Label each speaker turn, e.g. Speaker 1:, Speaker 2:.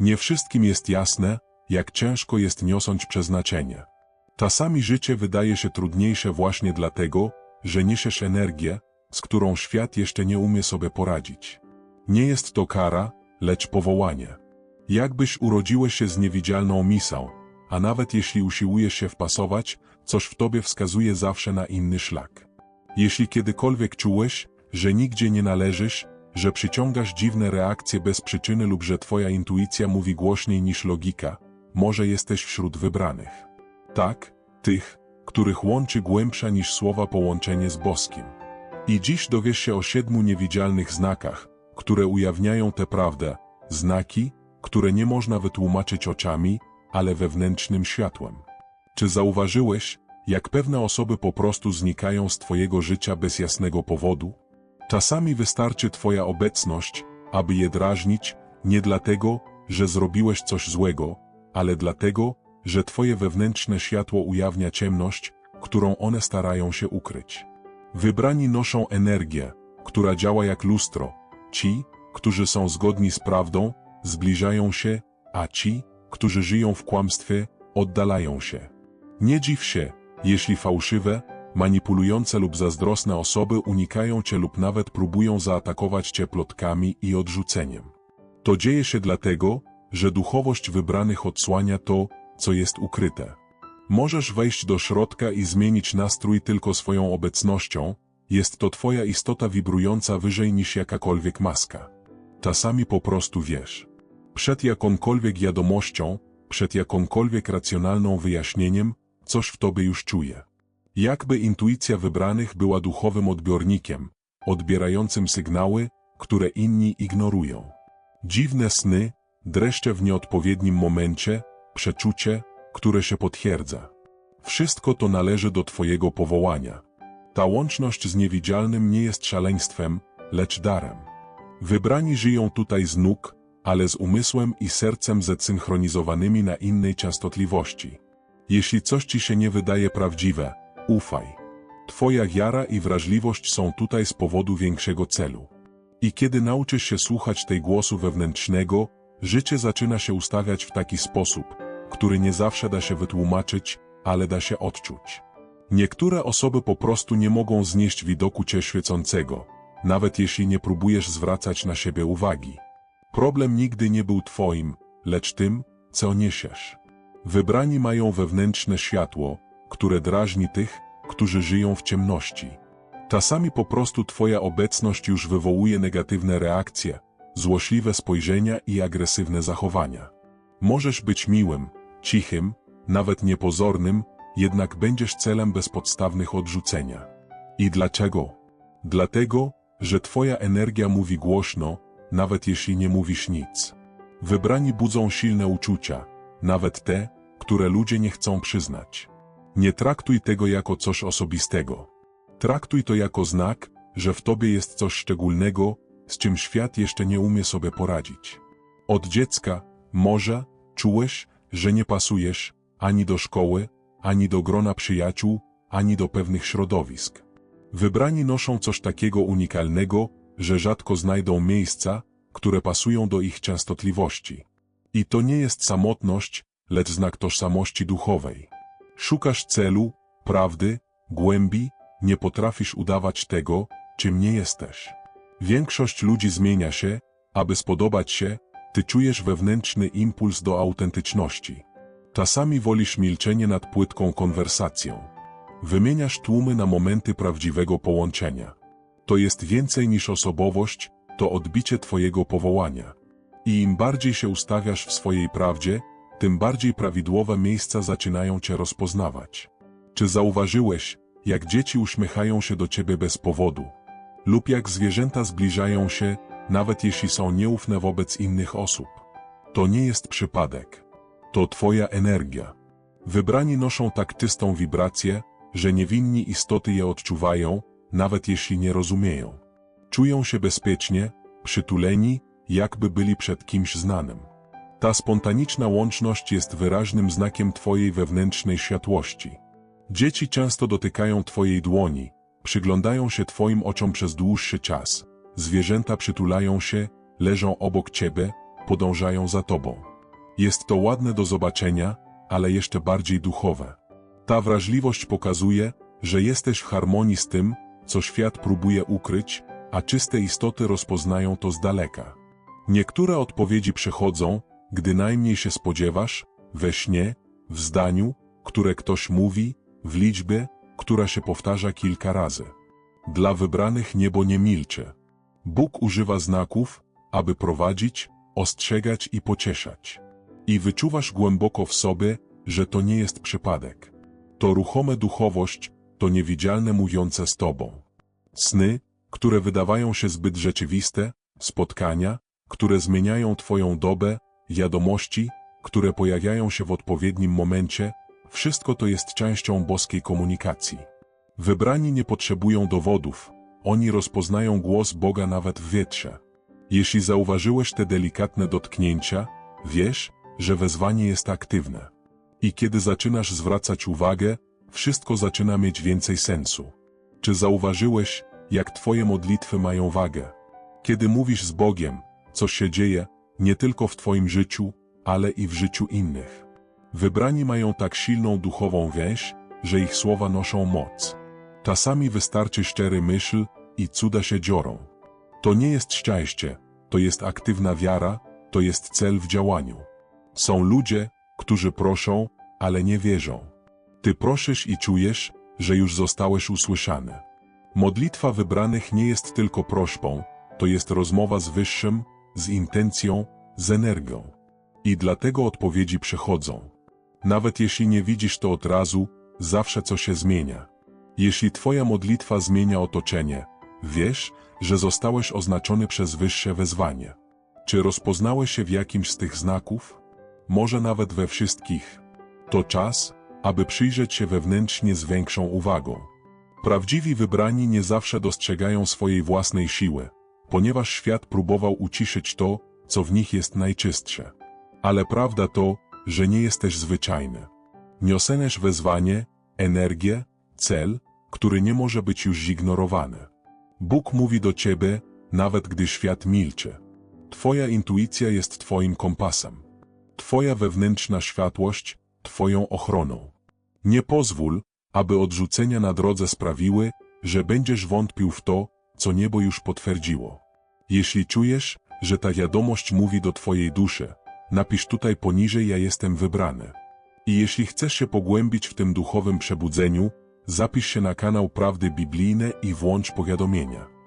Speaker 1: Nie wszystkim jest jasne, jak ciężko jest niosąć przeznaczenie. Czasami życie wydaje się trudniejsze właśnie dlatego, że niesiesz energię, z którą świat jeszcze nie umie sobie poradzić. Nie jest to kara, lecz powołanie. Jakbyś urodziłeś się z niewidzialną misą, a nawet jeśli usiłujesz się wpasować, coś w tobie wskazuje zawsze na inny szlak. Jeśli kiedykolwiek czułeś, że nigdzie nie należysz, że przyciągasz dziwne reakcje bez przyczyny lub że twoja intuicja mówi głośniej niż logika, może jesteś wśród wybranych. Tak, tych, których łączy głębsza niż słowa połączenie z boskim. I dziś dowiesz się o siedmiu niewidzialnych znakach, które ujawniają tę prawdę, znaki, które nie można wytłumaczyć oczami, ale wewnętrznym światłem. Czy zauważyłeś, jak pewne osoby po prostu znikają z Twojego życia bez jasnego powodu? Czasami wystarczy Twoja obecność, aby je drażnić, nie dlatego, że zrobiłeś coś złego, ale dlatego, że Twoje wewnętrzne światło ujawnia ciemność, którą one starają się ukryć. Wybrani noszą energię, która działa jak lustro. Ci, którzy są zgodni z prawdą, zbliżają się, a ci, którzy żyją w kłamstwie, oddalają się. Nie dziw się, jeśli fałszywe, manipulujące lub zazdrosne osoby unikają cię lub nawet próbują zaatakować cię plotkami i odrzuceniem. To dzieje się dlatego, że duchowość wybranych odsłania to, co jest ukryte. Możesz wejść do środka i zmienić nastrój tylko swoją obecnością, jest to twoja istota wibrująca wyżej niż jakakolwiek maska. Czasami po prostu wiesz. Przed jakąkolwiek wiadomością, przed jakąkolwiek racjonalną wyjaśnieniem, coś w tobie już czuje. Jakby intuicja wybranych była duchowym odbiornikiem, odbierającym sygnały, które inni ignorują. Dziwne sny, dreszcze w nieodpowiednim momencie, przeczucie, które się potwierdza. Wszystko to należy do Twojego powołania. Ta łączność z niewidzialnym nie jest szaleństwem, lecz darem. Wybrani żyją tutaj z nóg, ale z umysłem i sercem zesynchronizowanymi na innej częstotliwości. Jeśli coś Ci się nie wydaje prawdziwe, ufaj. Twoja wiara i wrażliwość są tutaj z powodu większego celu. I kiedy nauczysz się słuchać tej głosu wewnętrznego, życie zaczyna się ustawiać w taki sposób, który nie zawsze da się wytłumaczyć, ale da się odczuć. Niektóre osoby po prostu nie mogą znieść widoku Cię świecącego, nawet jeśli nie próbujesz zwracać na siebie uwagi. Problem nigdy nie był Twoim, lecz tym, co niesiesz. Wybrani mają wewnętrzne światło, które drażni tych, którzy żyją w ciemności. Czasami po prostu Twoja obecność już wywołuje negatywne reakcje, złośliwe spojrzenia i agresywne zachowania. Możesz być miłym, cichym, nawet niepozornym, jednak będziesz celem bezpodstawnych odrzucenia. I dlaczego? Dlatego, że Twoja energia mówi głośno, nawet jeśli nie mówisz nic. Wybrani budzą silne uczucia, nawet te, które ludzie nie chcą przyznać. Nie traktuj tego jako coś osobistego. Traktuj to jako znak, że w Tobie jest coś szczególnego, z czym świat jeszcze nie umie sobie poradzić. Od dziecka, może, czułeś, że nie pasujesz ani do szkoły, ani do grona przyjaciół, ani do pewnych środowisk. Wybrani noszą coś takiego unikalnego, że rzadko znajdą miejsca, które pasują do ich częstotliwości. I to nie jest samotność, lecz znak tożsamości duchowej. Szukasz celu, prawdy, głębi, nie potrafisz udawać tego, czym nie jesteś. Większość ludzi zmienia się, aby spodobać się, ty czujesz wewnętrzny impuls do autentyczności. Czasami wolisz milczenie nad płytką konwersacją. Wymieniasz tłumy na momenty prawdziwego połączenia. To jest więcej niż osobowość, to odbicie Twojego powołania. I im bardziej się ustawiasz w swojej prawdzie, tym bardziej prawidłowe miejsca zaczynają Cię rozpoznawać. Czy zauważyłeś, jak dzieci uśmiechają się do Ciebie bez powodu? Lub jak zwierzęta zbliżają się, nawet jeśli są nieufne wobec innych osób? To nie jest przypadek. To Twoja energia. Wybrani noszą tak czystą wibrację, że niewinni istoty je odczuwają, nawet jeśli nie rozumieją. Czują się bezpiecznie, przytuleni, jakby byli przed kimś znanym. Ta spontaniczna łączność jest wyraźnym znakiem Twojej wewnętrznej światłości. Dzieci często dotykają Twojej dłoni, przyglądają się Twoim oczom przez dłuższy czas. Zwierzęta przytulają się, leżą obok Ciebie, podążają za tobą. Jest to ładne do zobaczenia, ale jeszcze bardziej duchowe. Ta wrażliwość pokazuje, że jesteś w harmonii z tym, co świat próbuje ukryć, a czyste istoty rozpoznają to z daleka. Niektóre odpowiedzi przychodzą, gdy najmniej się spodziewasz, we śnie, w zdaniu, które ktoś mówi, w liczbie, która się powtarza kilka razy. Dla wybranych niebo nie milczy. Bóg używa znaków, aby prowadzić, ostrzegać i pocieszać. I wyczuwasz głęboko w sobie, że to nie jest przypadek. To ruchome duchowość, to niewidzialne mówiące z tobą. Sny, które wydawają się zbyt rzeczywiste, spotkania, które zmieniają twoją dobę, wiadomości, które pojawiają się w odpowiednim momencie, wszystko to jest częścią boskiej komunikacji. Wybrani nie potrzebują dowodów, oni rozpoznają głos Boga nawet w wietrze. Jeśli zauważyłeś te delikatne dotknięcia, wiesz, że wezwanie jest aktywne. I kiedy zaczynasz zwracać uwagę, wszystko zaczyna mieć więcej sensu. Czy zauważyłeś, jak Twoje modlitwy mają wagę? Kiedy mówisz z Bogiem, co się dzieje, nie tylko w Twoim życiu, ale i w życiu innych. Wybrani mają tak silną duchową więź, że ich słowa noszą moc. Czasami wystarczy szczery myśl i cuda się dziorą. To nie jest szczęście, to jest aktywna wiara, to jest cel w działaniu. Są ludzie, którzy proszą, ale nie wierzą. Ty proszysz i czujesz, że już zostałeś usłyszany. Modlitwa wybranych nie jest tylko prośbą, to jest rozmowa z Wyższym, z intencją, z energią. I dlatego odpowiedzi przychodzą. Nawet jeśli nie widzisz to od razu, zawsze coś się zmienia. Jeśli Twoja modlitwa zmienia otoczenie, wiesz, że zostałeś oznaczony przez wyższe wezwanie. Czy rozpoznałeś się w jakimś z tych znaków? Może nawet we wszystkich. To czas, aby przyjrzeć się wewnętrznie z większą uwagą. Prawdziwi wybrani nie zawsze dostrzegają swojej własnej siły, ponieważ świat próbował uciszyć to, co w nich jest najczystsze. Ale prawda to, że nie jesteś zwyczajny. Nioseniesz wezwanie, energię, cel, który nie może być już zignorowany. Bóg mówi do ciebie, nawet gdy świat milczy. Twoja intuicja jest twoim kompasem. Twoja wewnętrzna światłość, twoją ochroną. Nie pozwól, aby odrzucenia na drodze sprawiły, że będziesz wątpił w to, co niebo już potwierdziło. Jeśli czujesz, że ta wiadomość mówi do twojej duszy, napisz tutaj poniżej ja jestem wybrany. I jeśli chcesz się pogłębić w tym duchowym przebudzeniu, zapisz się na kanał Prawdy Biblijne i włącz powiadomienia.